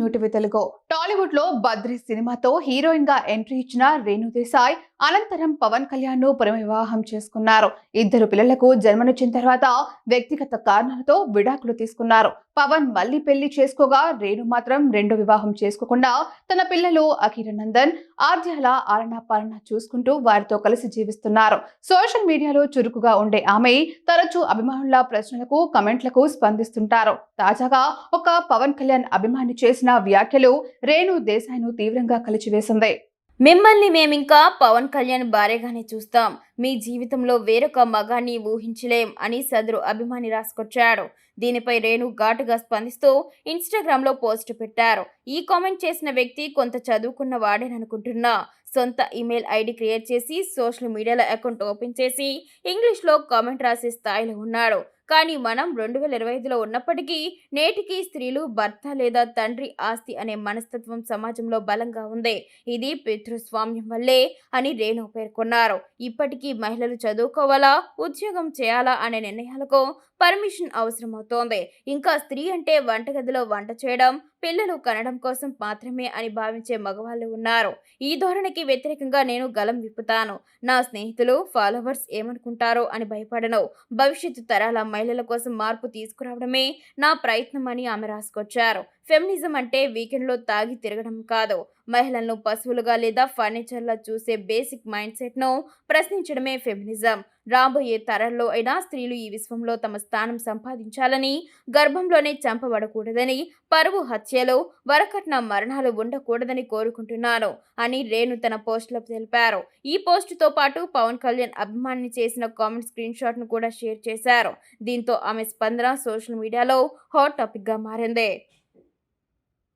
New TV Telugu. టాలీవుడ్లో బద్రి సినిమాతో హీరోయిన్గా ఎంట్రీ ఇచ్చిన రేణు దేశాయ్ అనంతరం పవన్ కళ్యాణ్ను వివాహం చేసుకున్నారు. ఇద్దరు పిల్లలకు జన్మనిచ్చిన తర్వాత వ్యక్తిగత కారణాలతో విడాకులు తీసుకున్నారు. పవన్ మళ్ళీ పెళ్ళి చేసుకోగా రేణు మాత్రం రెండో వివాహం చేసుకోకుండా తన పిల్లలు అఖిరనందన్ ఆర్ధ్యాల ఆలన పాలన చూసుకుంటూ వారితో కలిసి జీవిస్తున్నారు. సోషల్ మీడియాలో చురుకుగా ఉండే ఆమె తరచూ అభిమానుల ప్రశ్నలకు కమెంట్లకు స్పందిస్తుంటారు. తాజాగా ఒక పవన్ కళ్యాణ్ అభిమాని చేసిన వ్యాఖ్యలు రేణు దేశాయ్ను తీవ్రంగా కలిచివేసింది. మిమ్మల్ని మేమింకా పవన్ కళ్యాణ్ భార్యగానే చూస్తాం. మీ జీవితంలో వేరొక మగాన్ని ఊహించలేం అని సదరు అభిమాని రాసుకొచ్చాడు. దీనిపై రేణు ఘాటుగా స్పందిస్తూ ఇన్స్టాగ్రామ్లో పోస్ట్ పెట్టారు. ఈ కామెంట్ చేసిన వ్యక్తి కొంత చదువుకున్న వాడేననుకుంటున్నా. సొంత ఈమెయిల్ ఐడి క్రియేట్ చేసి సోషల్ మీడియాలో అకౌంట్ ఓపెన్ చేసి ఇంగ్లీష్లో కామెంట్ రాసే స్థాయిలో ఉన్నాడు. కానీ మనం రెండు వేల ఇరవై ఐదులో ఉన్నప్పటికీ నేటికి స్త్రీలు భర్త లేదా తండ్రి ఆస్తి అనే మనస్తత్వం సమాజంలో బలంగా ఉంది. ఇది పితృస్వామ్యం వల్లే అని రేణు పేర్కొన్నారు. ఇప్పటికీ మహిళలు చదువుకోవాలా ఉద్యోగం చేయాలా అనే నిర్ణయాలకు పర్మిషన్ అవసరమవుతోంది. ఇంకా స్త్రీ అంటే వంటగదిలో వంట చేయడం పిల్లలు కనడం కోసం మాత్రమే అని భావించే మగవాళ్ళు ఉన్నారు. ఈ ధోరణికి వ్యతిరేకంగా నేను గలం విప్పుతాను. నా స్నేహితులు ఫాలోవర్స్ ఏమనుకుంటారో అని భయపడను. భవిష్యత్తు తరాల మహిళల కోసం మార్పు తీసుకురావడమే నా ప్రయత్నం అని ఆమె రాసుకొచ్చారు. ఫెమినిజం అంటే వీకెండ్లో తాగి తిరగడం కాదు. మహిళలను పశువులుగా లేదా ఫర్నిచర్లా చూసే బేసిక్ మైండ్ సెట్ను ప్రశ్నించడమే ఫెమినిజం. రాబోయే తరాల్లో అయినా స్త్రీలు ఈ విశ్వంలో తమ స్థానం సంపాదించాలని గర్భంలోనే చంపబడకూడదని పరువు హత్యలు వరకట్న మరణాలు ఉండకూడదని కోరుకుంటున్నాను అని రేణు తన పోస్టులో తెలిపారు. ఈ పోస్టుతో పాటు పవన్ కళ్యాణ్ అభిమాని చేసిన కామెంట్ స్క్రీన్ షాట్ను కూడా షేర్ చేశారు. దీంతో ఆమె స్పందన సోషల్ మీడియాలో హాట్ టాపిక్గా మారింది.